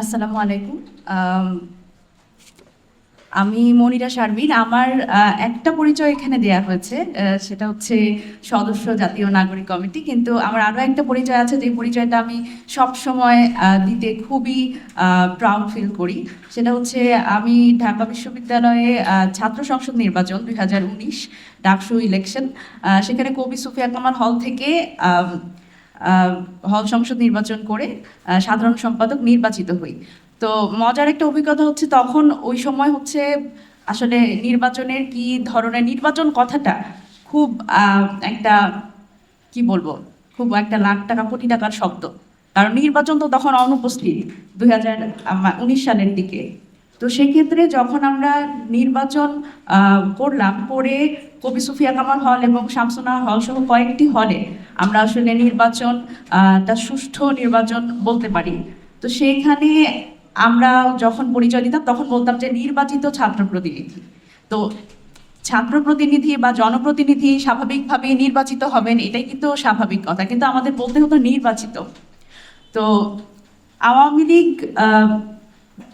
আসসালামু আলাইকুম। আমি মনিরা শারমিন। আমার একটা পরিচয় এখানে দেয়া হয়েছে সেটা হচ্ছে সদস্য জাতীয় নাগরিক কমিটি। কিন্তু আমার আরও একটা পরিচয় আছে, যে পরিচয়টা আমি সব সময় দিতে খুবই প্রাউড ফিল করি। সেটা হচ্ছে আমি ঢাকা বিশ্ববিদ্যালয়ে ছাত্র সংসদ নির্বাচন দুই হাজার উনিশ ডাকসু ইলেকশন সেখানে কবি সুফিয়া কামাল হল থেকে হল সংসদ নির্বাচন করে সাধারণ সম্পাদক নির্বাচিত হই। তো মজার একটা অভিজ্ঞতা হচ্ছে তখন ওই সময় হচ্ছে আসলে নির্বাচনের কি ধরনের নির্বাচন কথাটা খুব একটা, কি বলব, খুব একটা লাখ টাকা, কোটি টাকার শব্দ। কারণ নির্বাচন তো তখন অনুপস্থিত দুই হাজার উনিশ সালের দিকে। তো সেক্ষেত্রে যখন আমরা নির্বাচন করলাম, করে কবি সুফিয়া কামাল হল এবং শামসুনা হল সহ কয়েকটি হলে আমরা আসলে নির্বাচন তার সুষ্ঠু নির্বাচন বলতে পারি। তো সেইখানে আমরা যখন পরিচয় দিতাম, তখন বলতাম যে নির্বাচিত ছাত্র প্রতিনিধি। তো ছাত্র প্রতিনিধি বা জনপ্রতিনিধি স্বাভাবিকভাবে নির্বাচিত হবেন, এটাই কিন্তু স্বাভাবিক কথা। কিন্তু আমাদের বলতে হতো নির্বাচিত। তো আওয়ামী লীগ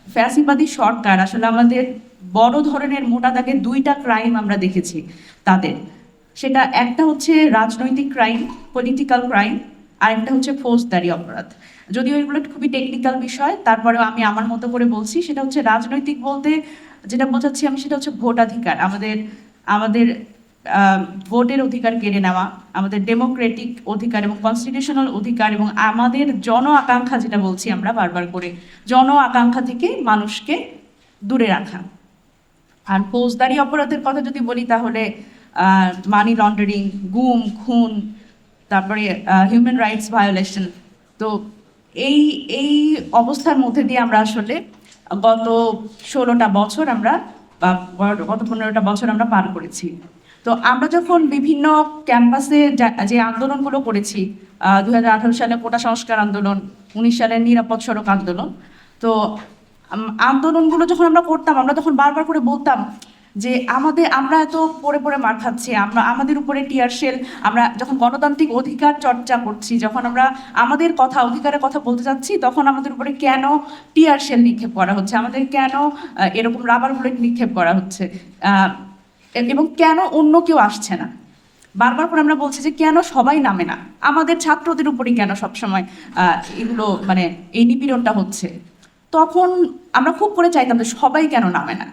ফ্যাসিবাদী সরকার, আসলে আমাদের বড় ধরনের মোটা দাগে দুইটা ক্রাইম আমরা দেখেছি তাদের। সেটা একটা হচ্ছে রাজনৈতিক ক্রাইম পলিটিক্যাল ক্রাইম আর একটা হচ্ছে ফৌজদারি অপরাধ। যদিও এগুলো খুবই টেকনিক্যাল বিষয়, তারপরেও আমি আমার মতো করে বলছি, সেটা হচ্ছে রাজনৈতিক বলতে যেটা বোঝাচ্ছি আমি সেটা হচ্ছে ভোটাধিকার। আমাদের আমাদের ভোটের অধিকার কেড়ে নেওয়া, আমাদের ডেমোক্রেটিক অধিকার এবং কনস্টিটিউশনাল অধিকার এবং আমাদের জন আকাঙ্ক্ষা যেটা বলছি আমরা বারবার করে, জন আকাঙ্ক্ষা থেকে মানুষকে দূরে রাখা। আর ফৌজদারি অপরাধের কথা যদি বলি তাহলে মানি লন্ডারিং গুম, খুন, তারপরে হিউম্যান রাইটস ভায়োলেশন তো এই এই অবস্থার মধ্যে দিয়ে আমরা আসলে গত ষোলোটা বছর আমরা গত পনেরোটা বছর আমরা পার করেছি। তো আমরা যখন বিভিন্ন ক্যাম্পাসে যা- আন্দোলনগুলো করেছি দু হাজার আঠারো সালে কোটা সংস্কার আন্দোলন, উনিশ সালের নিরাপদ সড়ক আন্দোলন, তো আন্দোলনগুলো যখন আমরা করতাম, আমরা তখন বারবার করে বলতাম যে আমাদের, আমরা এত পড়ে পড়ে মার খাচ্ছি, আমরা, আমাদের উপরে টিয়ার শেল, আমরা যখন গণতান্ত্রিক অধিকার চর্চা করছি, যখন আমরা আমাদের কথা, অধিকারের কথা বলতে যাচ্ছি, তখন আমাদের উপরে কেন টিয়ার শেল নিক্ষেপ করা হচ্ছে? আমাদের কেন এরকম রাবার বুলেট নিক্ষেপ করা হচ্ছে? এবং কেন অন্য কেউ আসছে না? বারবার করে আমরা বলছি যে কেন সবাই নামে না? আমাদের ছাত্রদের উপরই কেন সবসময় এগুলো মানে এই নিপীড়নটা হচ্ছে? তখন আমরা খুব করে চাইতাম যে সবাই কেন নামে না?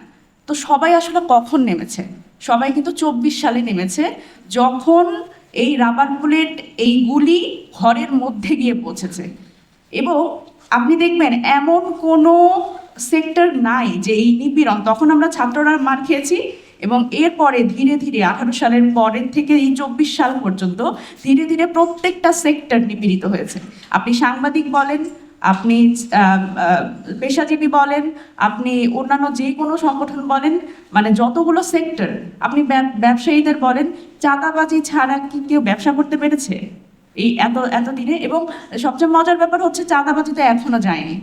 তো সবাই আসলে কখন নেমেছে? সবাই কিন্তু চব্বিশ সালে নেমেছে যখন এই রাবার বুলেট এই গুলি ঘরের মধ্যে গিয়ে পৌঁছেছে। এবং আপনি দেখবেন এমন কোনো সেক্টর নাই যে এই নিপীড়ন। তখন আমরা ছাত্ররা মার খেয়েছি এবং এরপরে ধীরে ধীরে আঠারো সালের পরের থেকে এই চব্বিশ সাল পর্যন্ত ধীরে ধীরে প্রত্যেকটা সেক্টর নিপীড়িত হয়েছে। আপনি সাংবাদিক বলেন, আপনি পেশাজীবী বলেন, আপনি অন্যান্য যে কোনো সংগঠন বলেন মানে যতগুলো সেক্টর, আপনি ব্যবসায়ীদের বলেন, চাঁদাবাজি ছাড়া কি কেউ ব্যবসা করতে পেরেছে এই এত এত দিনে এবং সবচেয়ে মজার ব্যাপার হচ্ছে চাঁদাবাজি তো এখনও যায়নি।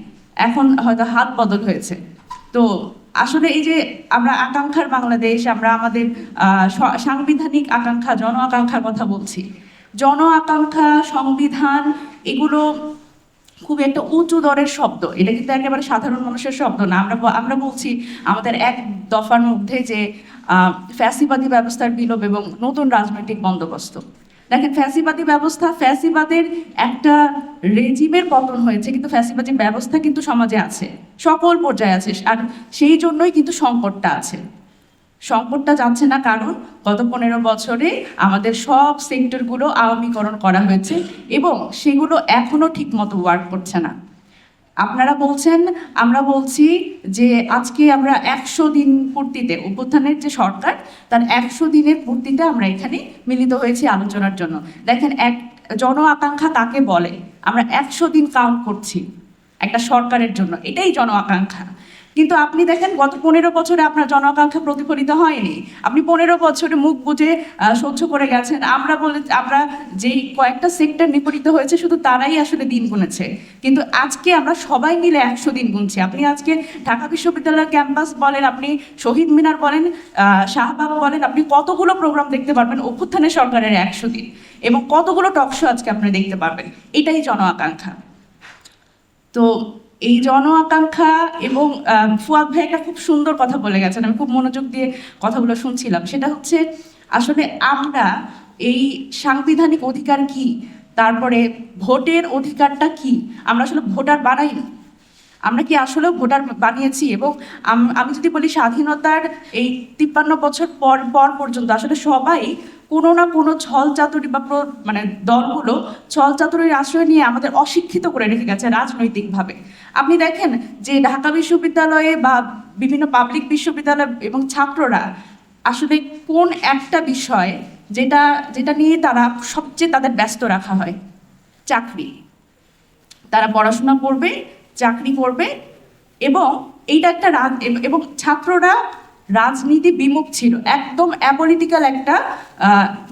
এখন হয়তো হাত বদল হয়েছে। তো আসলে এই যে আমরা আকাঙ্ক্ষার বাংলাদেশ, আমরা আমাদের সাংবিধানিক আকাঙ্ক্ষা, জন আকাঙ্ক্ষার কথা বলছি। জন আকাঙ্ক্ষা, সংবিধান এগুলো খুব একটা উঁচু দরের শব্দ। এটা কিন্তু একেবারে সাধারণ মানুষের শব্দ না। আমরা আমরা বলছি আমাদের এক দফার মধ্যে যে ফ্যাসিবাদী ব্যবস্থার বিলোপ এবং নতুন রাজনৈতিক বন্দোবস্ত। দেখেন, ফ্যাসিবাদী ব্যবস্থা, ফ্যাসিবাদের একটা রেজিমের পতন হয়েছে, কিন্তু ফ্যাসিবাদী ব্যবস্থা কিন্তু সমাজে আছে, সকল পর্যায়ে আছে, আর সেই জন্যই কিন্তু সংকটটা আছে। সংকটটা যাচ্ছে না কারণ গত পনেরো বছরে আমাদের সব সেক্টরগুলো আওয়ামীকরণ করা হয়েছে এবং সেগুলো এখনও ঠিক মতো ওয়ার্ক করছে না। আপনারা বলছেন, আমরা বলছি যে আজকে আমরা একশো দিন পূর্তিতে অভ্যুত্থানের যে সরকার, তার একশো দিনের পূর্তিতে আমরা এখানে মিলিত হয়েছি আলোচনার জন্য। দেখেন, এক জন আকাঙ্ক্ষা কাকে বলে, আমরা একশো দিন কাউন্ট করছি একটা সরকারের জন্য। এটাই জন আকাঙ্ক্ষা। কিন্তু আপনি দেখেন গত পনেরো বছরে আপনার জন আকাঙ্ক্ষা প্রতিফলিত হয়নি। আপনি পনেরো বছরে মুখ বুঝে সহ্য করে গেছেন। আমরা বলে, আমরা যেই কয়েকটা সেক্টর নিপীড়িত হয়েছে, শুধু তারাই আসলে দিন গুনেছে। কিন্তু আজকে আমরা সবাই মিলে একশো দিন গুনছি। আপনি আজকে ঢাকা বিশ্ববিদ্যালয়ের ক্যাম্পাস বলেন, আপনি শহীদ মিনার বলেন শাহবাগ বলেন, আপনি কতগুলো প্রোগ্রাম দেখতে পারবেন, অভ্যুত্থানের সরকারের একশো দিন। এবং কতগুলো টকশো আজকে আপনি দেখতে পারবেন। এটাই জন আকাঙ্ক্ষা তো এই জন আকাঙ্ক্ষা এবং ফুয়াদ ভাই একটা খুব সুন্দর কথা বলে গেছেন। আমি খুব মনোযোগ দিয়ে কথাগুলো শুনছিলাম। সেটা হচ্ছে, আসলে আমরা এই সাংবিধানিক অধিকার কি? তারপরে ভোটের অধিকারটা কি? আমরা আসলে ভোটার বানাই না আমরা কি আসলেও ভোটার বানিয়েছি? এবং আমি যদি বলি স্বাধীনতার এই তিপ্পান্ন বছর পর পর পর্যন্ত আসলে সবাই কোনো না কোনো ছল চাতুরি বা মানে দলগুলো ছল চাতুরির আশ্রয় নিয়ে আমাদের অশিক্ষিত করে রেখে গেছে রাজনৈতিকভাবে। আপনি দেখেন যে ঢাকা বিশ্ববিদ্যালয়ে বা বিভিন্ন পাবলিক বিশ্ববিদ্যালয় এবং ছাত্ররা আসলে কোন একটা বিষয় যেটা যেটা নিয়ে তারা সবচেয়ে তাদের ব্যস্ত রাখা হয়? চাকরি। তারা পড়াশোনা করবে, চাকরি করবে এবং এইটা একটা এবং ছাত্ররা রাজনীতি বিমুখ ছিল। একদম অ্যাপলিটিক্যাল একটা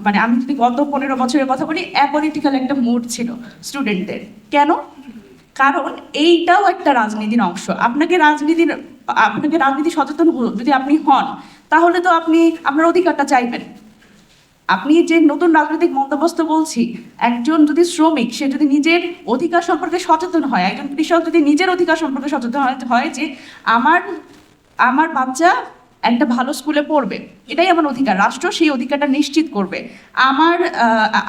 মানে আমি যদি গত পনেরো বছরের কথা বলি অ্যাপলিটিক্যাল একটা মুড ছিল স্টুডেন্টদের কেন? কারণ এইটাও একটা রাজনীতির অংশ। আপনাকে রাজনীতির, আপনাকে রাজনীতি সচেতন যদি আপনি হন, তাহলে তো আপনি, আপনার অধিকারটা চাইবেন। আপনি যে নতুন রাজনৈতিক বন্দোবস্ত বলছি, একজন যদি শ্রমিক, সে যদি নিজের অধিকার সম্পর্কে সচেতন হয়, একজন কৃষক যদি নিজের অধিকার সম্পর্কে সচেতন হয় যে আমার আমার বাচ্চা একটা ভালো স্কুলে পড়বে। এটাই আমার অধিকার, রাষ্ট্র সেই অধিকারটা নিশ্চিত করবে। আমার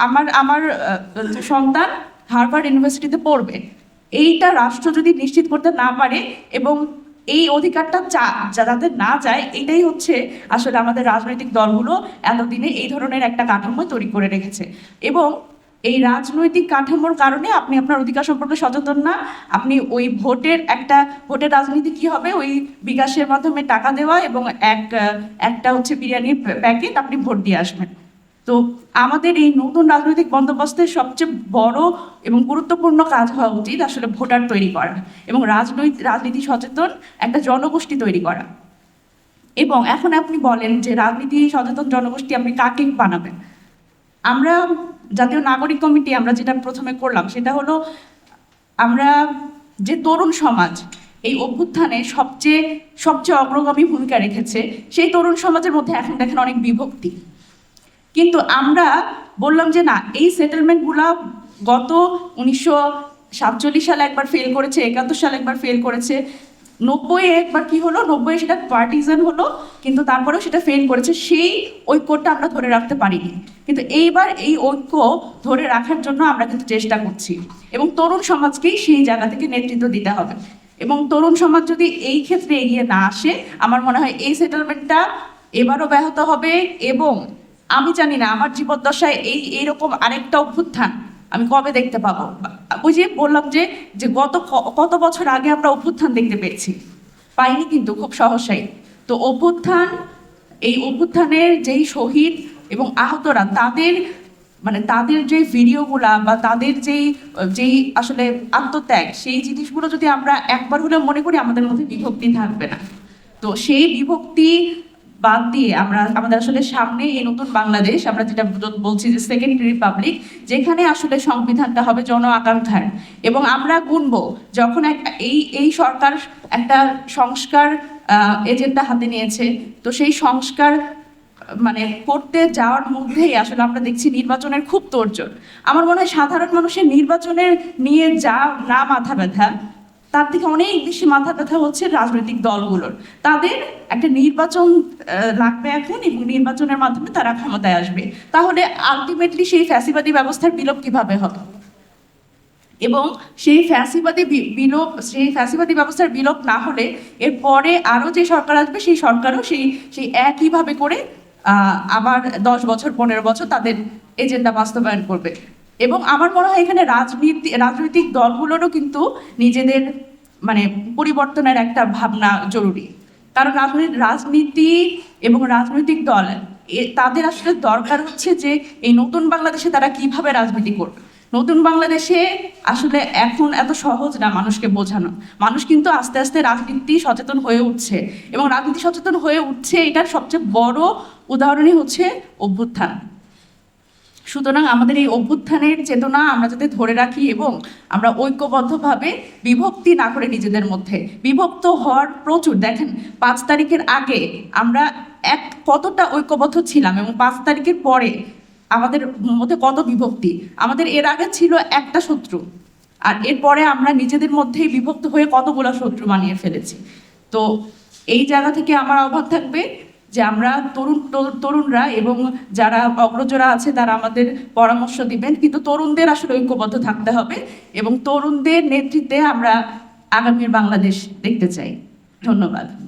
আমার আমার সন্তান হার্ভার্ড ইউনিভার্সিটিতে পড়বে। এইটা রাষ্ট্র যদি নিশ্চিত করতে না পারে এবং এই অধিকারটা চা যাদের না যায়, এটাই হচ্ছে আসলে আমাদের রাজনৈতিক দলগুলো এতদিনে এই ধরনের একটা কাঠামো তৈরি করে রেখেছে। এবং এই রাজনৈতিক কাঠামোর কারণে আপনি আপনার অধিকার সম্পর্কে সচেতন না। আপনি ওই ভোটের একটা, ভোটের রাজনীতি কি হবে? ওই বিকাশের মাধ্যমে টাকা দেওয়া এবং এক, একটা হচ্ছে বিরিয়ানির প্যাকেট আপনি ভোট দিয়ে আসবেন। তো আমাদের এই নতুন রাজনৈতিক বন্দোবস্তের সবচেয়ে বড় এবং গুরুত্বপূর্ণ কাজ হওয়া উচিত আসলে ভোটার তৈরি করা এবং রাজনৈতিক রাজনীতি সচেতন একটা জনগোষ্ঠী তৈরি করা। এবং এখন আপনি বলেন যে রাজনীতি সচেতন জনগোষ্ঠী আপনি কাকে বানাবেন? আমরা জাতীয় নাগরিক কমিটি আমরা যেটা প্রথমে করলাম সেটা হলো আমরা যে তরুণ সমাজ এই অভ্যুত্থানে সবচেয়ে সবচেয়ে অগ্রগামী ভূমিকা রেখেছে সেই তরুণ সমাজের মধ্যে এখন দেখেন অনেক বিভক্তি। কিন্তু আমরা বললাম যে না, এই সেটেলমেন্টগুলো গত উনিশশো সাতচল্লিশ সালে একবার ফেল করেছে, একাত্তর সালে একবার ফেল করেছে। নব্বই একবার কি হলো? নব্বই সেটা পার্টিজান হলো, কিন্তু তারপরেও সেটা ফেল করেছে। সেই ঐক্যটা আমরা ধরে রাখতে পারিনি। কিন্তু এইবার এই ঐক্য ধরে রাখার জন্য আমরা কিন্তু চেষ্টা করছি। এবং তরুণ সমাজকেই সেই জায়গা থেকে নেতৃত্ব দিতে হবে। এবং তরুণ সমাজ যদি এই ক্ষেত্রে এগিয়ে না আসে, আমার মনে হয় এই সেটেলমেন্টটা এবারও ব্যাহত হবে এবং আমি জানি না, আমার জীবদ্দশায় এই, এইরকম আরেকটা অভ্যুত্থান আমি কবে দেখতে পাবো? ওই যে বললাম যে যে গত কত বছর আগে আমরা অভ্যুত্থান দেখতে পেয়েছি, পাইনি কিন্তু, খুব সহসাই। তো অভ্যুত্থান, এই অভ্যুত্থানের যেই শহীদ এবং আহতরা, তাদের মানে তাদের যে ভিডিওগুলা বা তাদের যেই যেই আসলে আত্মত্যাগ, সেই জিনিসগুলো যদি আমরা একবার হলেও মনে করি, আমাদের মধ্যে বিভক্তি থাকবে না। তো সেই বিভক্তি বাদ দিয়ে আমরা, আমাদের আসলে সামনে এই নতুন বাংলাদেশ, আমরা যেটা বলছি যে সেকেন্ড রিপাবলিক যেখানে আসলে সংবিধানটা হবে জন আকাঙ্ক্ষার। এবং আমরা গুনব যখন এই এই সরকার একটা সংস্কার এজেন্ডা হাতে নিয়েছে। তো সেই সংস্কার মানে করতে যাওয়ার মধ্যেই আসলে আমরা দেখছি নির্বাচনের খুব তোড়জোড়। আমার মনে হয় সাধারণ মানুষের নির্বাচনের নিয়ে যা, না মাথা ব্যথা তার থেকে অনেক বেশি মাথা ব্যথা হচ্ছে রাজনৈতিক দলগুলোর। তাদের একটা নির্বাচন লাগবে এখন এবং নির্বাচনের মাধ্যমে তারা ক্ষমতায় আসবে। তাহলে আলটিমেটলি সেই ফ্যাসিবাদী ব্যবস্থার বিলোপ কীভাবে হবে? এবং সেই ফ্যাসিবাদী বিলোপ, সেই ফ্যাসিবাদী ব্যবস্থার বিলোপ না হলে এর পরে আরও যে সরকার আসবে, সেই সরকারও সেই সেই একইভাবে করে আবার দশ বছর, পনেরো বছর তাদের এজেন্ডা বাস্তবায়ন করবে। এবং আমার মনে হয় এখানে রাজনীতি, রাজনৈতিক দলগুলোরও কিন্তু নিজেদের মানে পরিবর্তনের একটা ভাবনা জরুরি। কারণ রাজনীতি রাজনীতি এবং রাজনৈতিক দল তাদের আসলে দরকার হচ্ছে যে এই নতুন বাংলাদেশে তারা কীভাবে রাজনীতি করবে। নতুন বাংলাদেশে আসলে এখন এত সহজ না মানুষকে বোঝানো। মানুষ কিন্তু আস্তে আস্তে রাজনীতি সচেতন হয়ে উঠছে এবং রাজনীতি সচেতন হয়ে উঠছে এটার সবচেয়ে বড় উদাহরণই হচ্ছে অভ্যুত্থান। সুতরাং আমাদের এই অভ্যুত্থানের চেতনা আমরা যাতে ধরে রাখি এবং আমরা ঐক্যবদ্ধভাবে বিভক্তি না করে নিজেদের মধ্যে বিভক্ত হওয়ার প্রচুর, দেখেন পাঁচ তারিখের আগে আমরা এক কতটা ঐক্যবদ্ধ ছিলাম এবং পাঁচ তারিখের পরে আমাদের মধ্যে কত বিভক্তি? আমাদের এর আগে ছিল একটা শত্রু আর এরপরে আমরা নিজেদের মধ্যেই বিভক্ত হয়ে কতগুলো শত্রু বানিয়ে ফেলেছি। তো এই জায়গা থেকে আমার অভাব থাকবে যে আমরা তরুণ তরু- তরুণরা এবং যারা অগ্রজরা আছে তারা আমাদের পরামর্শ দিবেন। কিন্তু তরুণদের আসলে ঐক্যবদ্ধ থাকতে হবে এবং তরুণদের নেতৃত্বে আমরা আগামীর বাংলাদেশ দেখতে চাই। ধন্যবাদ।